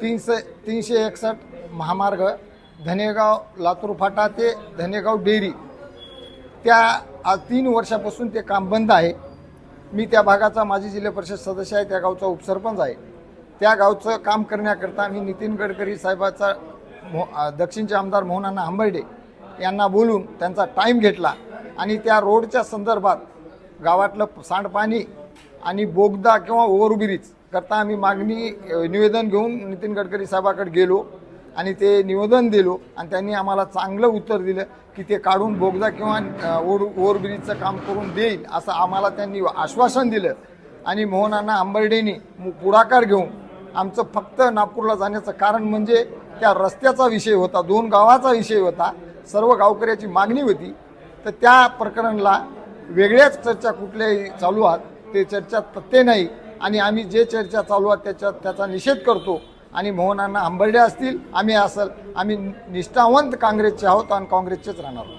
तीनशे तीनशे एकसष्ट महामार्ग धनेगाव लातूर फाटा ते धनेगाव डेअरी. त्या आज तीन वर्षापासून ते काम बंद आहे. मी त्या भागाचा माजी जिल्हा परिषद सदस्य आहे त्या गावचा उपसरपंच आहे. त्या गावचं काम करण्याकरता मी नितीन गडकरी साहेबाचा मो दक्षिणचे आमदार मोहनाना आंबर्डे यांना बोलून त्यांचा टाईम घेतला आणि त्या रोडच्या संदर्भात गावातलं सांडपाणी आणि बोगदा किंवा ओव्हरब्रिज करता आम्ही मागणी निवेदन घेऊन नितीन गडकरी साहेबाकडे गेलो आणि ते निवेदन दिलो आणि त्यांनी आम्हाला चांगलं उत्तर दिलं की ते काढून बोगदा किंवा ओर ओढ ओव्हरब्रिजचं काम करून देईल असं आम्हाला त्यांनी आश्वासन दिलं. आणि मोहनांना आंबर्डेनी मु- पुढाकार घेऊन आमचं फक्त नागपूरला जाण्याचं कारण म्हणजे त्या रस्त्याचा विषय होता दोन गावाचा विषय होता सर्व गावकऱ्याची मागणी होती. तर त्या प्रकरणाला वेगळ्याच चर्चा कुठल्याही चालू आहात ते चर्चा तथ्य नाही. आणि आम्ही जे चर्चा चालू आहे त्याच्यात त्याचा निषेध करतो. आणि मोहनांना आंबर्डे असतील आम्ही असल आम्ही निष्ठावंत काँग्रेसचे आहोत आणि काँग्रेसचेच राहणार आहोत.